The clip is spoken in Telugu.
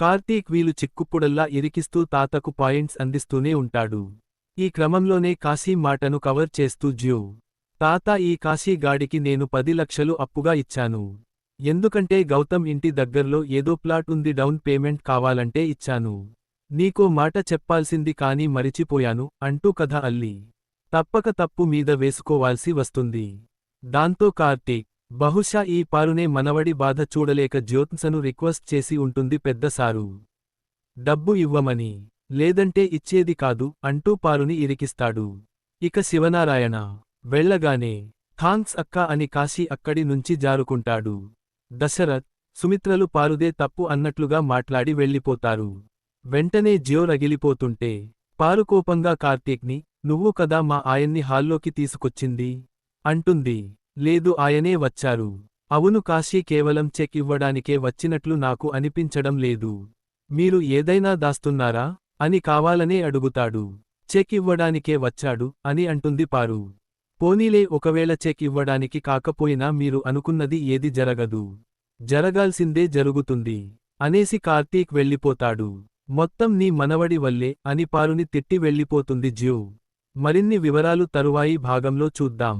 కార్తీక్ వీలు చిక్కుప్పుడల్లా ఇరికిస్తూ తాతకు పాయింట్స్ అందిస్తూనే ఉంటాడు. ఈ క్రమంలోనే కాశీ మాటను కవర్ చేస్తూ జ్యూ. తాత ఈ కాశీ గాడికి నేను పది లక్షలు అప్పుగా ఇచ్చాను. ఎందుకంటే గౌతమ్ ఇంటి దగ్గర్లో ఏదో ప్లాట్ ఉంది డౌన్ పేమెంట్ కావాలంటే ఇచ్చాను. నీకో మాట చెప్పాల్సింది కాని మరిచిపోయాను అంటూ కథ అల్లి. తప్పక తప్పు మీద వేసుకోవాల్సి వస్తుంది. దాంతో కార్తీక్ బహుశా ఈ పారునే మనవడి బాధ చూడలేక జ్యోత్సను రిక్వెస్ట్ చేసి ఉంటుంది పెద్ద సారు. డబ్బు ఇవ్వమని లేదంటే ఇచ్చేది కాదు అంటూ పారుని ఇరికిస్తాడు. ఇక శివనారాయణ వెళ్ళగానే థాంక్స్ అక్క అని కాశీ అక్కడి నుంచి జారుకుంటాడు. దశరథ్ సుమిత్రలు పారుదే తప్పు అన్నట్లుగా మాట్లాడి వెళ్ళిపోతారు. వెంటనే జ్యో రగిలిపోతుంటే పారు కోపంగా కార్తీక్ని నువ్వు కదా మా ఆయన్ని హాల్లోకి తీసుకొచ్చింది? అంటుంది. లేదు ఆయనే వచ్చారు. అవును కాశీ కేవలం చెక్ ఇవ్వడానికే వచ్చినట్లు నాకు అనిపించడం లేదు. మీరు ఏదైనా దాస్తున్నారా? అని కావాలనే అడుగుతాడు. చెక్ ఇవ్వడానికే వచ్చాడు అని అంటుంది పారు. పోనీలే ఒకవేళ చెక్ ఇవ్వడానికి కాకపోయినా మీరు అనుకున్నది ఏది జరగదు. జరగాల్సిందే జరుగుతుంది అనేసి కార్తీక్ వెళ్ళిపోతాడు. మొత్తం నీ మనవడి వల్లే అని పారుని తిట్టి వెళ్ళిపోతుంది జ్యూ. మరిన్ని వివరాలు తరువాయి భాగంలో చూద్దాం.